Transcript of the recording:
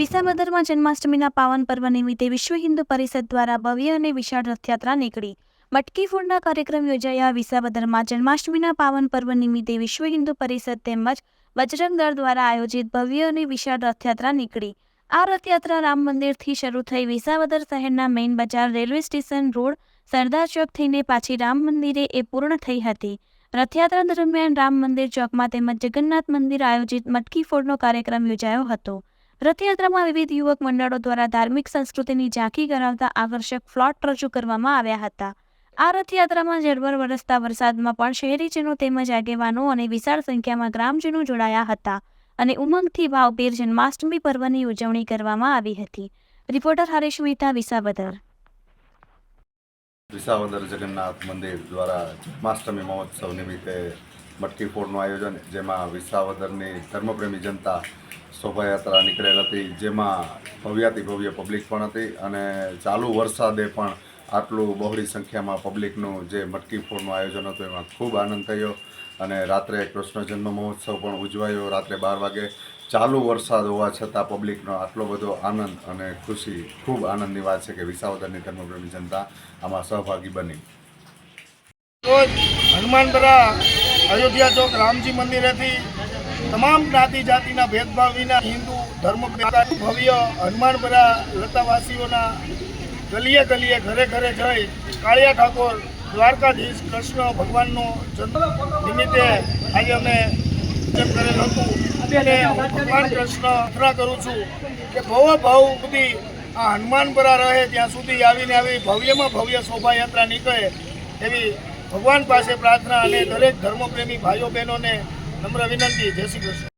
વિસાવદરમાં જન્માષ્ટમીના પાવન પર્વ નિમિત્તે વિશ્વ હિન્દુ પરિષદ દ્વારા ભવ્ય અને વિશાળ રથયાત્રા નીકળી. મટકી ફોડના કાર્યક્રમ યોજાયા. વિસાવદરમાં જન્માષ્ટમીના પાવન પર્વ નિમિત્તે વિશ્વ હિન્દુ પરિષદ તેમજ બજરંગ દળ દ્વારા આયોજિત ભવ્ય અને વિશાળ રથયાત્રા નીકળી. આ રથયાત્રા રામ મંદિરથી શરૂ થઈ વિસાવદર શહેરના મેઇન બજાર railway station road Sardar Chowk થઈને પાછી રામ મંદિરે એ પૂર્ણ થઈ હતી. રથયાત્રા દરમિયાન રામ મંદિર ચોકમાં તેમજ જગન્નાથ મંદિર આયોજિત મટકી ફોડનો કાર્યક્રમ યોજાયો હતો. રથયાત્રામાં વિવિધ યુવક મંડળો દ્વારા ધાર્મિક સંસ્કૃતિની ઝાંખી કરાવતા આકર્ષક ફ્લોટ રજૂ કરવામાં આવ્યા હતા. આ રથયાત્રામાં ઝળવળ વરસતા વરસાદમાં પણ શહેરીજનો તેમજ આગેવાનો અને વિશાળ સંખ્યામાં ગ્રામજનો જોડાયા હતા અને ઉમંગથી ભાવભેર જન્માષ્ટમી પર્વની ઉજવણી કરવામાં આવી હતી. રિપોર્ટર હરેશ મહેતા વિસાવદર. વિસાવદર જગન્નાથ મંદિર દ્વારા જન્માષ્ટમી મહોત્સવ નિમિત્તે મટકી ફોડનું આયોજન, જેમાં વિસાવદરની ધર્મપ્રેમી જનતા શોભાયાત્રા નીકળેલ હતી, જેમાં ભવ્યાતિ ભવ્ય પબ્લિક પણ હતી અને ચાલુ વરસાદે પણ આટલું બહોળી સંખ્યામાં પબ્લિકનું જે મટકી ફોડનું આયોજન હતું, એમાં ખૂબ આનંદ થયો અને રાત્રે કૃષ્ણ જન્મ મહોત્સવ પણ ઉજવાયો. રાત્રે બાર વાગે ચાલુ વરસાદ હોવા છતાં પબ્લિકનો આટલો બધો આનંદ અને ખુશી, ખૂબ આનંદની વાત છે કે વિસાવદરની ધર્મપ્રેમી જનતા આમાં સહભાગી બની. હનુમાન હનુમાનપરા અયોધ્યા ચોક રામજી મંદિરેથી તમામ જ્ઞાતિ, જાતિના ભેદભાવ વિના હિન્દુ ધર્મ ભવ્ય હનુમાનપરા લતાવાસીઓના ગલીએ ગલીએ ઘરે ઘરે જઈ કાળિયા ઠાકોર, દ્વારકાધીશ, કૃષ્ણ ભગવાનનો જન્મ નિમિત્તે આજે અમે પૂજન કરેલ હતું. અને ભગવાન કૃષ્ણ પ્રાર્થના કરું છું કે ભવ ભાવ સુધી આ હનુમાનપરા રહે, ત્યાં સુધી આવીને આવી ભવ્યમાં ભવ્ય શોભાયાત્રા નીકળે એવી ભગવાન પાસે પ્રાર્થના અને દરેક ધર્મપ્રેમી ભાઈઓ બહેનોને નમ્ર વિનંતી. જય શ્રી કૃષ્ણ.